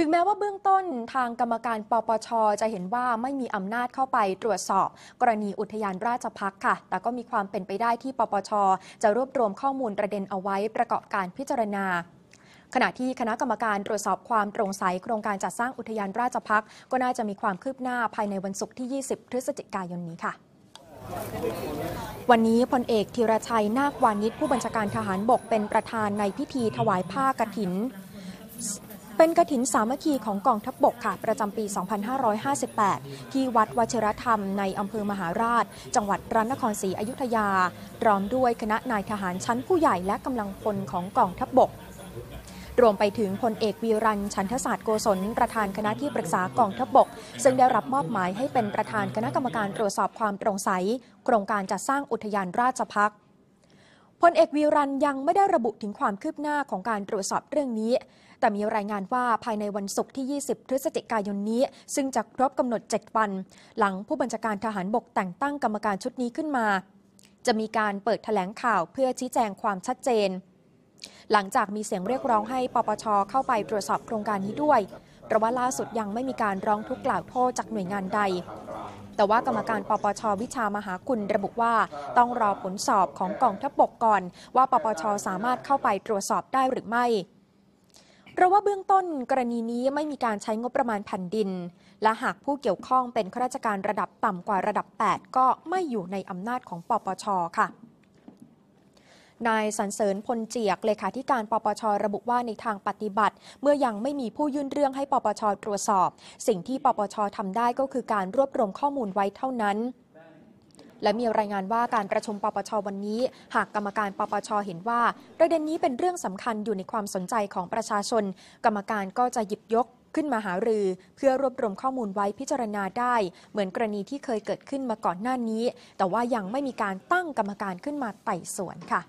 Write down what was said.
ถึงแม้ว่าเบื้องต้นทางกรรมการปปช จะเห็นว่าไม่มีอำนาจเข้าไปตรวจสอบ กรณีอุทยานราชพักค่ะ แต่ก็มีความเป็นไปได้ที่ปปช จะรวบรวมข้อมูลประเด็นเอาไว้ประกอบการพิจารณาขณะที่คณะกรรมการตรวจสอบความโปร่งใสโครงการจัดสร้างอุทยานราชพักษ์ก็น่าจะมีความคืบหน้าภายในวันศุกร์ที่ 20 พฤศจิกายนนี้ค่ะ วันนี้พลเอกธีรชัยนาควานิชผู้บัญชาการทหารบกเป็นประธานในพิธีถวายผ้ากฐิน เป็นกฐินสามัคคีของกองทัพบบกค่ะ ประจำปี 2558 ที่วัดวชิรธรรมในอำเภอมหาราช จังหวัดพระนครศรีอยุธยาพร้อมด้วยคณะนายทหารชั้นผู้ใหญ่และกำลังพลของกองทัพบบกรวมไปถึงพลเอกวีรันชันทศาสตร์โกศลประธานคณะที่ปรึกษากองทัพบบก ซึ่งได้รับมอบหมายให้เป็นประธานคณะกรรมการตรวจสอบความโปร่งใส โครงการจัดสร้างอุทยานราชพักษ์ พลเอกวีรันยังไม่ได้ระบุถึงความคืบหน้าของการตรวจสอบเรื่องนี้ แต่มีรายงานว่าภายในวันศุกร์ที่ 20 พฤศจิกายนนี้ ซึ่งจะครบกำหนด 7 วัน หลังผู้บัญชาการทหารบกแต่งตั้งกรรมการชุดนี้ขึ้นมา จะมีการเปิดแถลงข่าวเพื่อชี้แจงความชัดเจน หลังจากมีเสียงเรียกร้องให้ปปชเข้าไปตรวจสอบโครงการนี้ด้วยเพราะว่าล่าสุดยังไม่มีการร้องทุกข์กล่าวโทษจากหน่วยงานใด แต่ว่ากรรมการปปชวิชามหาคุณระบุว่า ต้องรอผลสอบของกองทัพบกก่อน ว่าปปชสามารถเข้าไปตรวจสอบได้หรือไม่เพราะว่าเบื้องต้นกรณีนี้ไม่มีการใช้งบประมาณแผ่นดิน และหากผู้เกี่ยวข้องเป็นข้าราชการระดับต่ำกว่าระดับ 8 ก็ไม่อยู่ในอำนาจของปปชค่ะ นายสันเสริญพลเจียกเลขาธิการปปชระบุว่าในทางปฏิบัติ เมื่อยังไม่มีผู้ยื่นเรื่องให้ปปชตรวจสอบ สิ่งที่ปปชทำได้ก็คือการรวบรวมข้อมูลไว้เท่านั้นและมีรายงานว่าการประชุมปปชวันนี้ หากกรรมการปปชเห็นว่า ประเด็นนี้เป็นเรื่องสำคัญอยู่ในความสนใจของประชาชน กรรมการก็จะหยิบยกขึ้นมาหารือ เพื่อรวบรวมข้อมูลไว้พิจารณาได้ เหมือนกรณีที่เคยเกิดขึ้นมาก่อนหน้านี้ แต่ว่ายังไม่มีการตั้งกรรมการขึ้นมาไต่สวนค่ะ